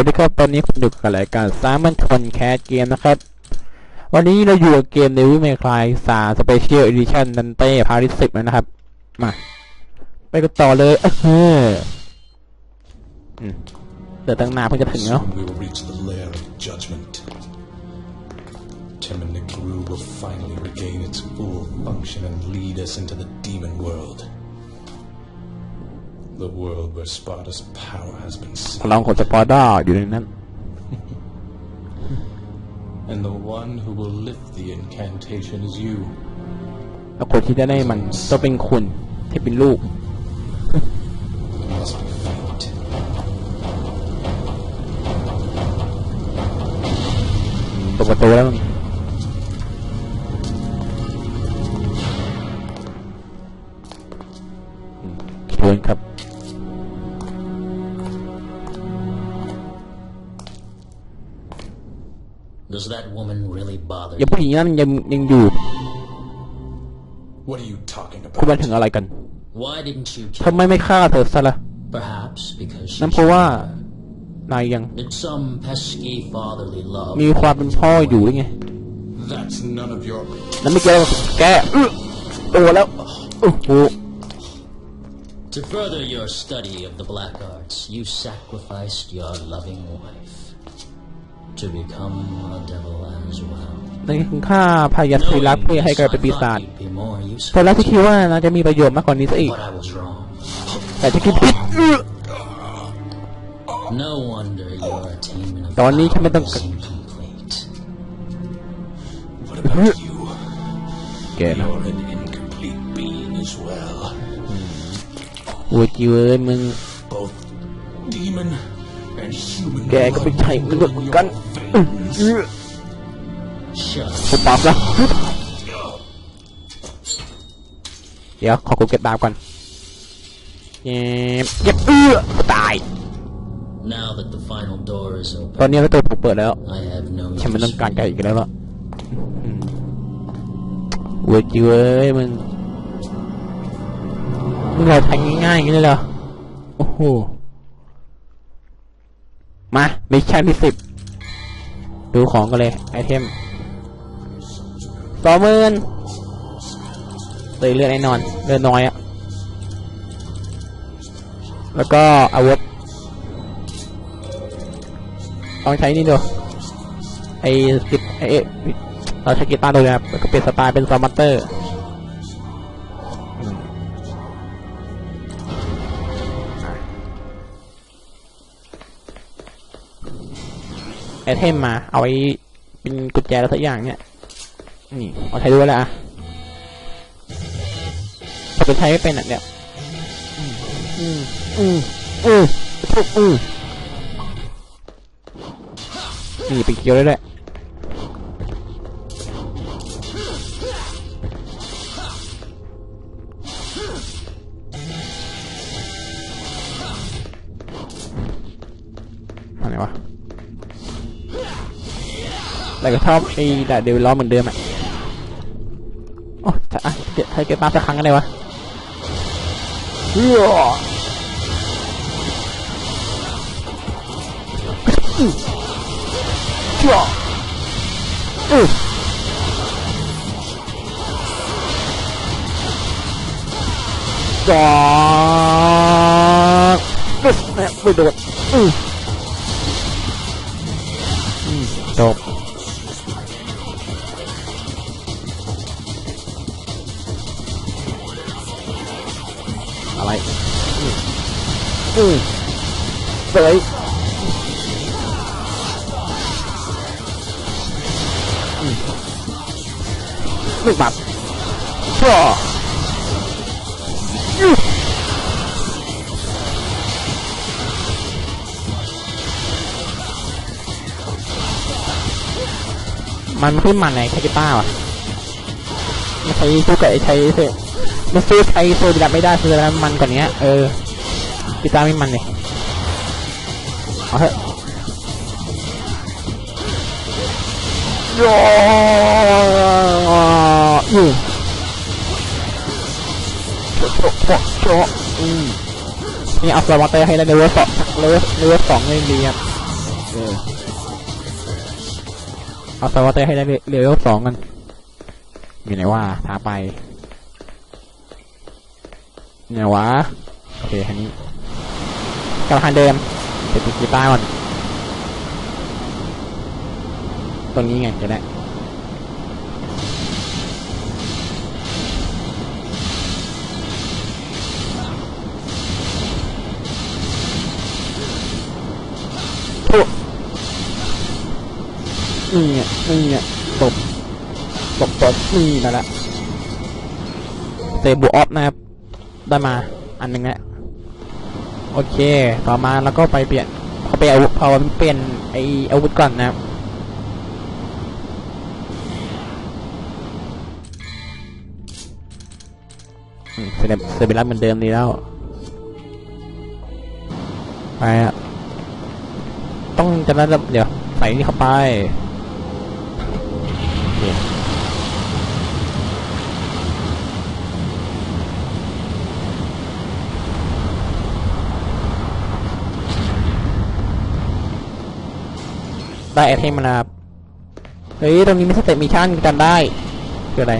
สดีครับ ตอนนี้คุณอยู่กับรายการสามัญชนแคสเกมนะครับ วันนี้เราอยู่กับเกมในวิเมคลายสาสเปเชียลอีดิชั่นดันเต้พาริสิบนะครับ มา ไปกันต่อเลยเออเดี๋ยวตั้งนานเพิ่งจะถึงเนาะ we will reach the lair of judgment. Timonic Rue will finally regain its full function and lead us into the The world where Sparta's power has been พ seen. ลังของสปอร์ด้าอยู่ในนั้น And the one who will lift the incantation is you. แล้วคนที่จะได้มันต้องเป็นคุณที่เป็นลูก You must be faint. ตกประตูแล้ว Does that woman really bother อย่า you? ผู้หญิงนั้นยังยังอยู่ What are you talking คุณมา about? ถึงอะไรกัน Why didn't you ทำ kill ไมไม่ฆ่าเธอซะละ Perhaps because she นั่นเพราะว่านายยัง did some pesky fatherly love มีความเป็นพ่ออยู่หรือไง That's none of your. นั่นไม่เกี่ยวกับแกอื้อโตแล้วโอ้โห To further your study of the black arts, you sacrificed your loving wife to become a devil as well. นั่นคือฆ่าพายาสุรักเพื่อให้กลายเป็นปีศาจ you'd be more ตอนแรก useful, ที่คิดว่าน่าจะมีประโยชน์มากกว่านี้ซะอีก but I was wrong. แต่ที่คิดผิดอื้อ No wonder your attainment of ตอนนี้ฉันไม่ต้อง power is incomplete. What about you? แกนะ You're an incomplete being as well. โอ้ยจิวเอ้ยมึง แกก็เป็นไทยเหมือนกันอื้อ Shut ผมปรับแล้วเดี๋ยวขอกูเก็บดาบก่อนเย็บเอื้อตาย ตอนนี้ประตูถูกเปิดแล้วฉันไม่ต้องการ for แกอีกแล้วล่ะเว้ยจิวเอ้ยมึงมึงเราทงง่ายๆอย่างนี้เลยเหรอโอ้โห มามิชชั่นที่สิบดูของกันเลย ไอเทมสองหมื่นตีเลือดแน่นอนเลือดน้อยอะแล้วก็อาวุธลองใช้นี่ดูไอ้สิบไอเราใช้กีตาร์ดูนะครับแล้วก็เปลี่ยนสไตล์เป็นซอมมัตเตอร์ ไอเทมมา เอาไว้เป็นกุญแจแล้วสักอย่างเนี่ย นี่เอาใช้ด้วยล้วอะพอเป็นใช้ไม่เป็นอะเนี่ยอืมอืมอืมอืมนี่เป็นเกียวได้เลย แต่ก็ชอบไอ้ด่าเดวิลล้อเหมือนเดิมอะโอ้ถ้าอะเดี๋ยวใช้เก็บมาสักครั้งกันเลยวะเฮ้ยอือจ้าอือจ้าอึ๊ะแม่ไม่โดดอือ อืมสยไม่ปัดชั่อื้อมันไม่ใช่มันไงแค่กีตาว่ะไม่ใช้สู้กับไอ้ใช้เสมันสู้ใช้โซดิดับไม่ได้คือแล้วมันกว่านี้เออ กี่ตาไม่มันเลยเอาเถอะโย่อืมโชโชโชโชอืมนี่เอาสมอเตอร์ให้แล้วเลเวลสองเลเวลเลเวลสองเลยดีครับเออเอาสวอเตอร์ให้ได้เลเวลสองกันอยู่ไหนว่าท้าไปไหนวะโอเคอันนี้ ลับทางเดิมเดี๋ยวติดกีตาร์ก่อน ตรงนี้ไงจะได้โอ้นี่ไงนี่ไงตบตบตบนี่นั่นแหละเตบูออฟนะครับ ได้มาอันหนึ่งแล้ว โอเค ต่อมาแล้วก็ไปเปลี่ยนพอไปอาวุธพอเปลี่ยนไออาวุธก่อนนะครับเซเบเซเบรัสเหมือนเดิมดีแล้ว ไปอะต้องจะระดับเดี๋ยว ใส่นี่เข้าไป ได้ไอเทมมาแล้วครับเฮ้ยตรงนี้มีสเตปมิชชั่นกันได้คืออะไร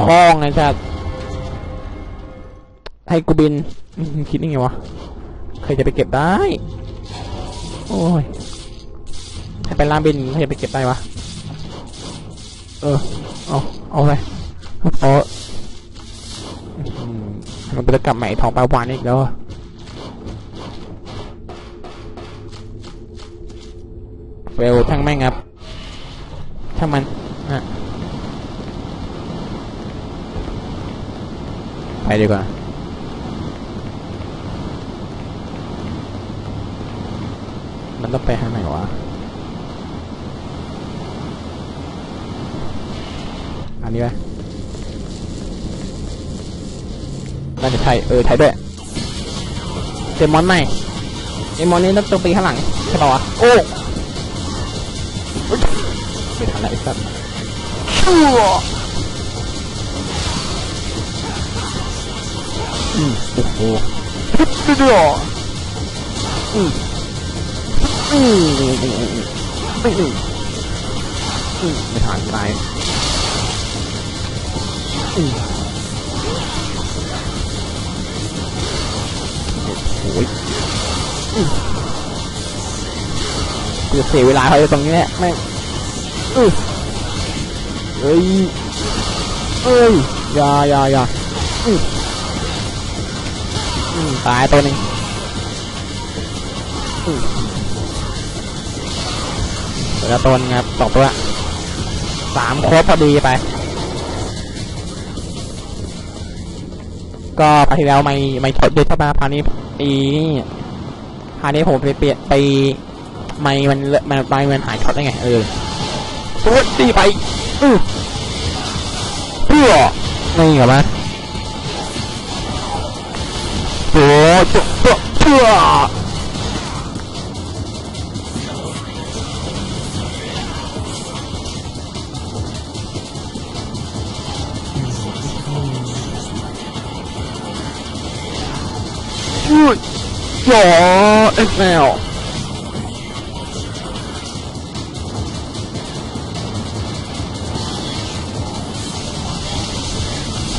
พ้องไงจัดให้กูบินคิดยังไงวะใครจะไปเก็บได้ โอ้ยให้ไปล่ามบินใครจะไปเก็บได้วะเออเอาเอาเลยเอาอื้อหือมันไปกลับใหม่ทองปลาวานอีกแล้ว เฟลทั้งแม่งครับ ถ้ามันอะไปดีกว่ามันต้องไปทางไหนวะ อันนี้ไหมน่าจะใช่เออใช่ด้วยเจมอนใหม่ไอมอนนี้ต้องตัวปีข้างหลังใช่ป่าวะ โอ้ อะไรสักชั่วอืมโอ้โหฮึบเดียวอืมอืมไม่หนึ่งอืมไม่ทานไรอืมโอ้ยอืมจะเสียเวลาไปตรงนี้แหละไม่ งอือเอ้ยเอ้ยอย่าอย่าอย่าอืมอืมตายตัวหนึ่งเหลือตัวนึงครับสองตัวสามครบพอดีไป ก็พาที่แล้วไม่ไม่ชดด้วยใช่ปะพานี้อีพานี้ผมไปเปลี่ยนไปไม่มันเละมันไม่มันหายช็อตได้ไงเออ ตัวตีไปอือเพื่อไม่เหรอมะโอ้โหเพื่อช่วยห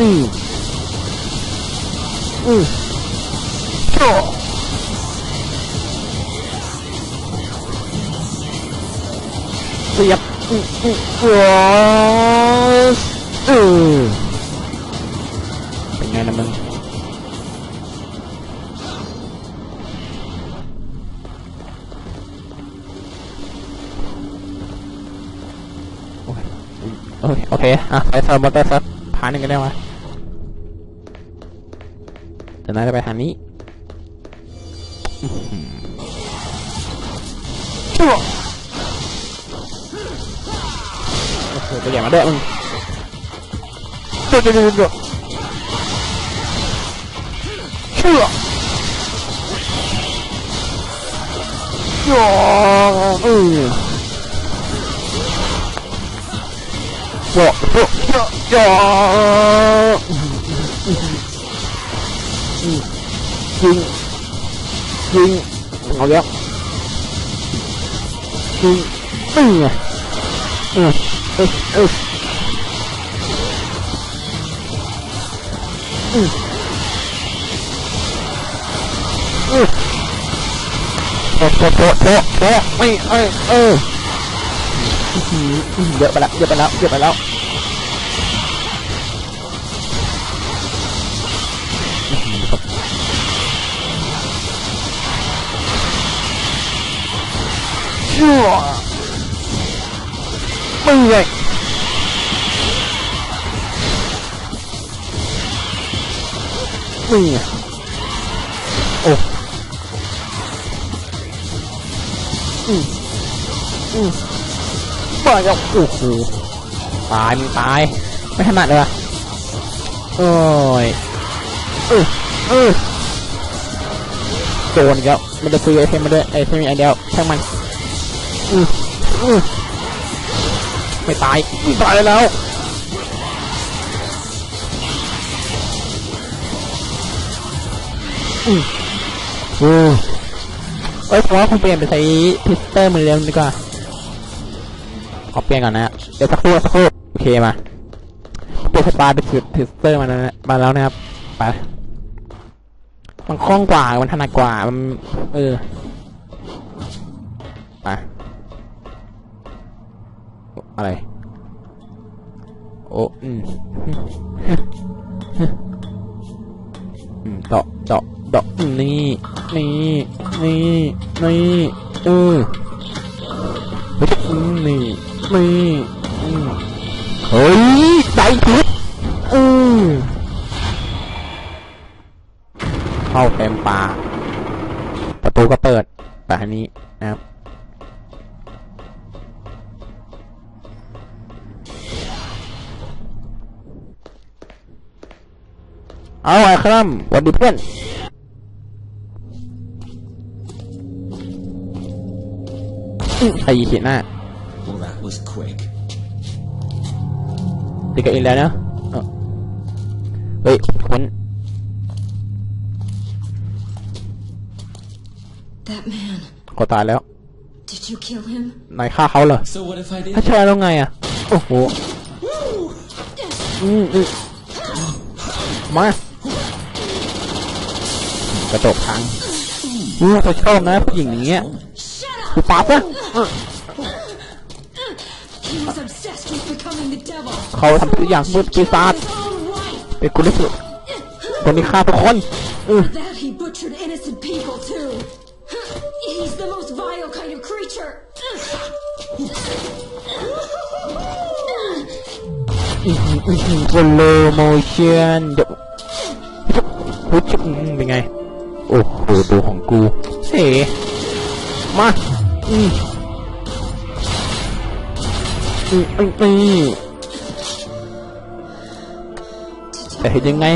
อืมอืมโอ้เสียบอืมอืออือือเป็นไงนะมึงโอเค อะไปสอบมอเตอร์สักผ่านหนึ่งกันได้ไหม จากนั้นก็ไปทางนี้โอ้โหตัวใหญ่มาด้วยมึงตัวใหญ่มาด้วยเชื่อโอ้เออโอ้โอ้โอ้ chuyên chuyên ngồi ghép chuyên ừ. Ừ. Ừ. Ừ. Ừ. Ừ. Đợi bà lão, đợi bà lão, đợi bà lão ชั่วมึงเลยมึงอะโอ้อืมอืมบ้าแล้วโอ้โหตายมึงตาย ไม่ถนัดเลยวะโอ้ยเออเออโดนอีกแล้วมันจะซื้อไอเทมมาด้วยไอเทมมีอันเดียวช่างมัน ไม่ตายตายแล้วอือโอ้เอ้ยผมว่าคุณเปลี่ยนไปใช้พิสเตอร์มือเร็วดีกว่า ขอเปลี่ยนก่อนนะเดี๋ยวสักครู่สักครู่โอเคมา เปลี่ยนสปาเป็นพิสเตอร์มาแล้วนะมาแล้วนะครับ ไป มันคล่องกว่า มันถนัดกว่า มัน เออ อะไร โอ้อืมอืมเดาะเดาะเดาะอืมนี่นี่นี่นี่เออเฮ้ยอืมนี่นี่อืมเฮ้ยใจคิดอืมเข้าเต็มปากประตูก็เปิดแบบนี้นะครับ เอาไอ้ครับสวัสดีเพื่อนอื้อใครเขียนหน้า Well, that was quick. ติดกับอินแล้วนะเอ้าเฮ้ยคน That man. ก็ตายแล้ว Did you kill him? นายฆ่าเขาเหรอ So what if I did? ถ้าใช่แล้วไงอะ โอ้โห อืมอืมมา กระจกพังอู้เขาชอบนะผู้หญิงอย่างเงี้ย Shut กู up! ปั๊บนะ He was obsessed with becoming the devil. เขาทำทุกอย่างมืดปีศาจ His own wife. เป็นกูที่สุดคนที่ฆ่าทุกคนอือ For that, he butchered innocent people too. He's the most vile kind of creature. คนโลโมชั่นเดี๋ยวเฮ้ยอืมเป็นไง โอ้โหดูของกูเฮ้มาอืมอืมอืมอืมแต่เห็นยังไง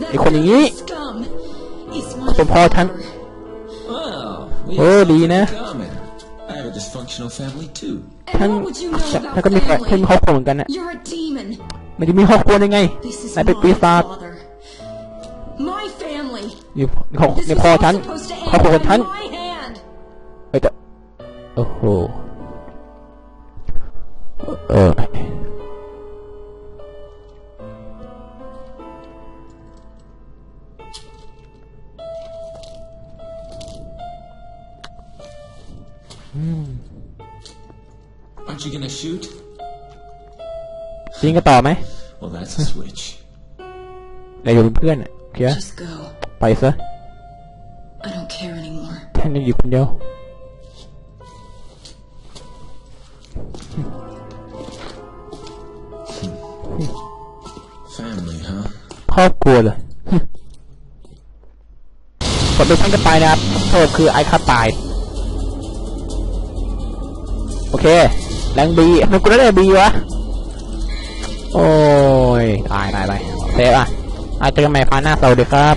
That Ikaw ni Yi. scum is เป็นพ่อฉัน Well, Oh, have di something na. in common. I have a dysfunctional family too. ท่าน And what would you know ท่านก็ about มีแฟนท่านมี family? ครอบครัวเหมือนกันนะ You're a demon. มันจะมีครอบครัวได้ไง This is นายเป็นปี my ศาจ father. My family. นี่นี่ของ This นี่ is พ่อ all ฉัน supposed to ครอบ end ครัวของฉัน by my hand. เอ้ยแต่โอ้โหเอออืม Aren't you gonna shoot? จริงก็ต่อไหม Well, that's a switch. เราอยู่เป็นเพื่อนอะโอเคปะ Just go. ไปซะ I don't care anymore. แท่นยังอยู่คนเดียว Family, huh? ครอบครัวเลยกดไปชั้นกันไปนะครับโทษคือไอ้ฆ่าตาย โอเค แรงบีทำไมกูได้บีวะ โอ้ย ตายตายไปเซฟอะอาจจะกันใหม่พาร์ทหน้าสวัสดีครับ